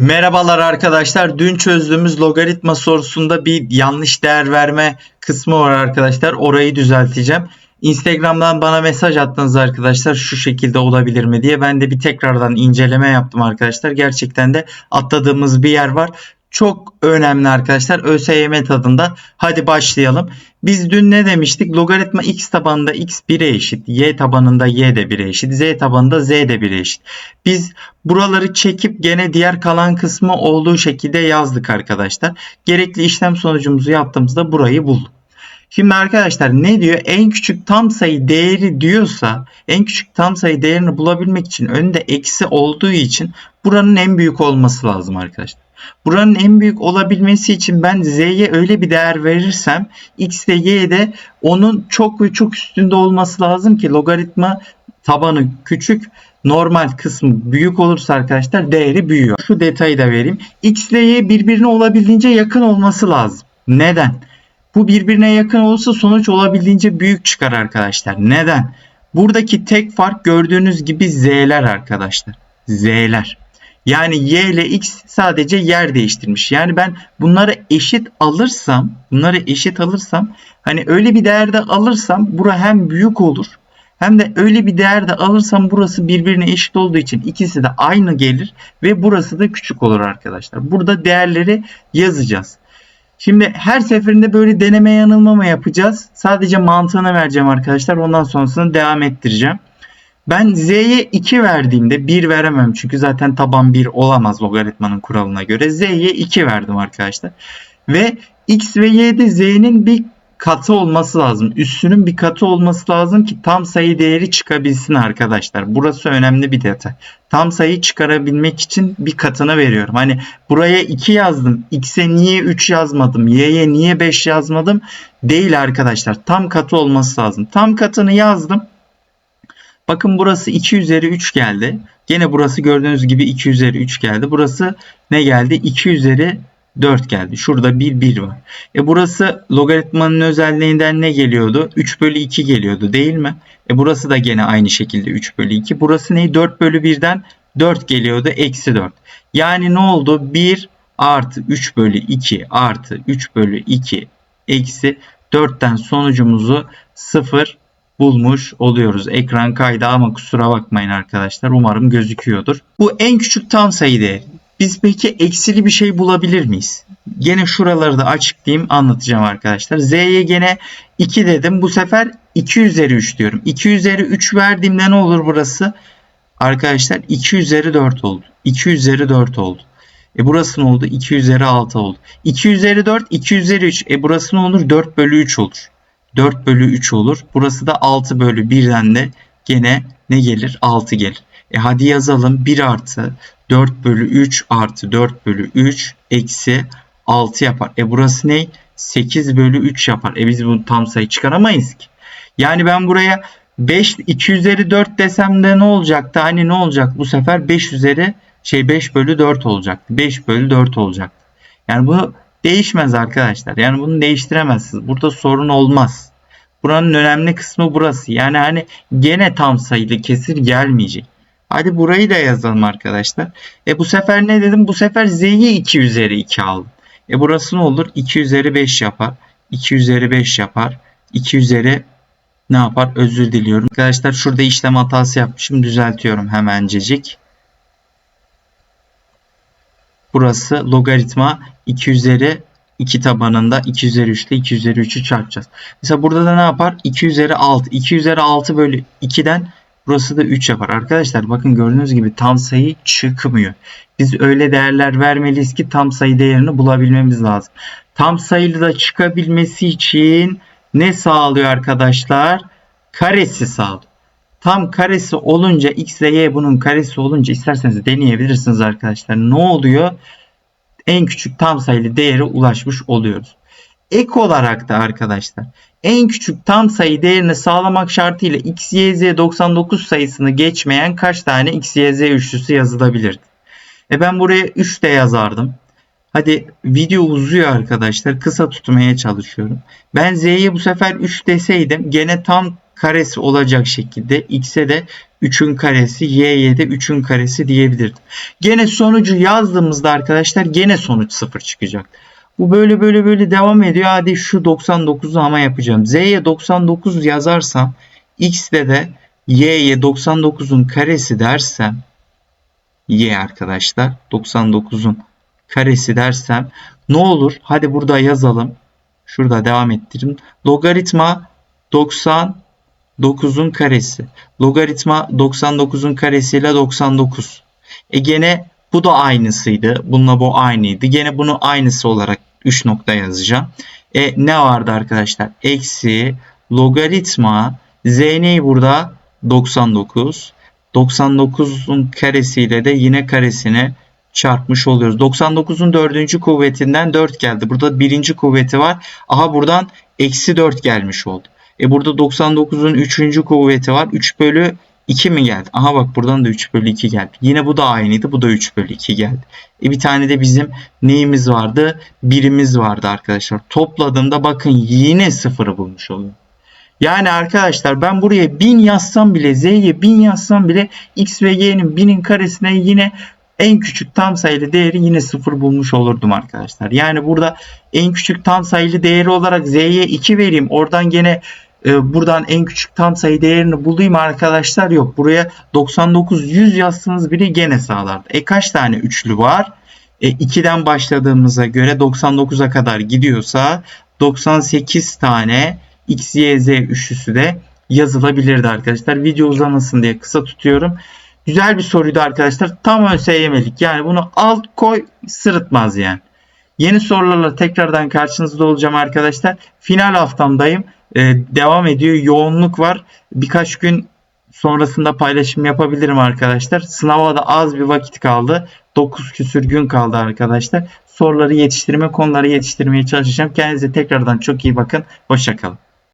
Merhabalar arkadaşlar. Dün çözdüğümüz logaritma sorusunda bir yanlış değer verme kısmı var arkadaşlar. Orayı düzelteceğim. Instagram'dan bana mesaj attınız arkadaşlar şu şekilde olabilir mi diye. Ben de bir tekrardan inceleme yaptım arkadaşlar. Gerçekten de atladığımız bir yer var. Çok önemli arkadaşlar. ÖSYM tadında. Hadi başlayalım. Biz dün ne demiştik? Logaritma x tabanında x 1'e eşit. Y tabanında y de 1'e eşit. Z tabanında z de 1'e eşit. Biz buraları çekip gene diğer kalan kısmı olduğu şekilde yazdık arkadaşlar. Gerekli işlem sonucumuzu yaptığımızda burayı bulduk. Şimdi arkadaşlar ne diyor? En küçük tam sayı değeri diyorsa en küçük tam sayı değerini bulabilmek için önünde eksi olduğu için buranın en büyük olması lazım arkadaşlar. Buranın en büyük olabilmesi için ben z'ye öyle bir değer verirsem x ve y de onun çok ve çok üstünde olması lazım ki logaritma tabanı küçük normal kısmı büyük olursa arkadaşlar değeri büyüyor. Şu detayı da vereyim. X ile Y birbirine olabildiğince yakın olması lazım. Neden? Bu birbirine yakın olursa sonuç olabildiğince büyük çıkar arkadaşlar. Neden? Buradaki tek fark gördüğünüz gibi z'ler arkadaşlar. Z'ler. Yani y ile x sadece yer değiştirmiş. Yani ben bunları eşit alırsam, bunları eşit alırsam hani öyle bir değerde alırsam bura hem büyük olur hem de öyle bir değerde alırsam burası birbirine eşit olduğu için ikisi de aynı gelir ve burası da küçük olur arkadaşlar. Burada değerleri yazacağız. Şimdi her seferinde böyle deneme yanılmama yapacağız. Sadece mantığını vereceğim arkadaşlar. Ondan sonrasını devam ettireceğim. Ben z'ye 2 verdiğimde 1 veremem çünkü zaten taban 1 olamaz logaritmanın kuralına göre. z'ye 2 verdim arkadaşlar. Ve x ve y'de z'nin bir katı olması lazım. Üssünün bir katı olması lazım ki tam sayı değeri çıkabilsin arkadaşlar. Burası önemli bir detay. Tam sayı çıkarabilmek için bir katını veriyorum. Hani buraya 2 yazdım. X'e niye 3 yazmadım? Y'ye niye 5 yazmadım? Değil arkadaşlar. Tam katı olması lazım. Tam katını yazdım. Bakın burası 2 üzeri 3 geldi. Gene burası gördüğünüz gibi 2 üzeri 3 geldi. Burası ne geldi? 2 üzeri 4 geldi. Şurada 1 1 var. E burası logaritmanın özelliğinden ne geliyordu? 3 bölü 2 geliyordu değil mi? E burası da gene aynı şekilde 3 bölü 2. Burası ne? 4 bölü 1'den 4 geliyordu. Eksi 4. Yani ne oldu? 1 artı 3 bölü 2 artı 3 bölü 2 eksi 4'ten sonucumuzu 0 bulmuş oluyoruz. Ekran kaydı ama kusura bakmayın arkadaşlar. Umarım gözüküyordur. Bu en küçük tam sayı. Biz peki eksili bir şey bulabilir miyiz? Gene şuraları da açıklayayım anlatacağım arkadaşlar. Z'ye gene 2 dedim. Bu sefer 2 üzeri 3 diyorum. 2 üzeri 3 verdiğimde ne olur burası? Arkadaşlar 2 üzeri 4 oldu. 2 üzeri 4 oldu. E burası ne oldu? 2 üzeri 6 oldu. 2 üzeri 4, 2 üzeri 3. E burası ne olur? 4 bölü 3 olur. 4 bölü 3 olur. Burası da 6 bölü 1'den de gene ne gelir? 6 gelir. E hadi yazalım. 1 artı 4 bölü 3 artı 4 bölü 3 eksi 6 yapar. E burası ne? 8 bölü 3 yapar. E biz bunu tam sayı çıkaramayız ki. Yani ben buraya 5 2 üzeri 4 desem de ne olacaktı? Hani ne olacak? Bu sefer 5 üzeri şey 5 bölü 4 olacaktı. 5 bölü 4 olacaktı. Yani bu değişmez arkadaşlar. Yani bunu değiştiremezsiniz. Burada sorun olmaz. Buranın önemli kısmı burası. Yani hani gene tam sayılı kesir gelmeyecek. Hadi burayı da yazalım arkadaşlar. E bu sefer ne dedim? Bu sefer z'yi 2 üzeri 2 aldım. E burası ne olur? 2 üzeri 5 yapar. 2 üzeri 5 yapar. 2 üzeri ne yapar? Özür diliyorum. Arkadaşlar şurada işlem hatası yapmışım. Düzeltiyorum hemencecik. Burası logaritma 2 üzeri 2 tabanında 2 üzeri 3 ile 2 üzeri 3'ü çarpacağız. Mesela burada da ne yapar? 2 üzeri 6. 2 üzeri 6 bölü 2'den burası da 3 yapar. Arkadaşlar bakın gördüğünüz gibi tam sayı çıkmıyor. Biz öyle değerler vermeliyiz ki tam sayı değerini bulabilmemiz lazım. Tam sayılı da çıkabilmesi için ne sağlıyor arkadaşlar? Karesi sağlıyor. Tam karesi olunca x ile y bunun karesi olunca isterseniz deneyebilirsiniz arkadaşlar. Ne oluyor? En küçük tam sayılı değere ulaşmış oluyoruz. Ek olarak da arkadaşlar en küçük tam sayı değerini sağlamak şartıyla x, y, z 99 sayısını geçmeyen kaç tane x, y, z üçlüsü yazılabilirdi? E ben buraya 3 de yazardım. Hadi video uzuyor arkadaşlar. Kısa tutmaya çalışıyorum. Ben z'ye bu sefer 3 deseydim gene tam karesi olacak şekilde x'e de 3'ün karesi, y'ye de 3'ün karesi diyebilirdim. Gene sonucu yazdığımızda arkadaşlar gene sonuç 0 çıkacak. Bu böyle böyle böyle devam ediyor. Hadi şu 99'u ama yapacağım. Z'ye 99 yazarsam x'de de y'ye 99'un karesi dersem y arkadaşlar 99'un karesi dersem ne olur? Hadi burada yazalım. Şurada devam ettirin. Logaritma 99'un karesi. Logaritma 99'un karesiyle 99. E gene bu da aynısıydı. Bununla bu aynıydı. Gene bunu aynısı olarak 3 nokta yazacağım. E ne vardı arkadaşlar? Eksi logaritma z neyi burada? 99. 99'un karesiyle de yine karesini çarpmış oluyoruz. 99'un dördüncü kuvvetinden 4 geldi. Burada birinci kuvveti var. Aha buradan eksi 4 gelmiş oldu. E burada 99'un üçüncü kuvveti var. 3 bölü 2 mi geldi? Aha bak buradan da 3 bölü 2 geldi. Yine bu da aynıydı. Bu da 3 bölü 2 geldi. E bir tane de bizim neyimiz vardı? Birimiz vardı arkadaşlar. Topladığımda bakın yine sıfırı bulmuş oluyor. Yani arkadaşlar ben buraya 1000 yazsam bile z'ye 1000 yazsam bile x ve y'nin 1000'in karesine yine en küçük tam sayılı değeri yine 0 bulmuş olurdum arkadaşlar. Yani burada en küçük tam sayılı değeri olarak z'ye 2 vereyim. Oradan gene e, buradan en küçük tam sayı değerini bulayım arkadaşlar. Yok buraya 99 100 yazsanız bile gene sağlardı. E kaç tane üçlü var? E, 2'den başladığımıza göre 99'a kadar gidiyorsa 98 tane X, Y, üçlüsü de yazılabilirdi arkadaşlar. Video uzamasın diye kısa tutuyorum. Güzel bir soruydu arkadaşlar. Tam ÖSYM'lik. Yani bunu alt koy sırıtmaz yani. Yeni sorularla tekrardan karşınızda olacağım arkadaşlar. Final haftamdayım. Ee, devam ediyor. Yoğunluk var. Birkaç gün sonrasında paylaşım yapabilirim arkadaşlar. Sınava da az bir vakit kaldı. 9 küsür gün kaldı arkadaşlar. Soruları yetiştirme, konuları yetiştirmeye çalışacağım. Kendinize tekrardan çok iyi bakın. Hoşçakalın.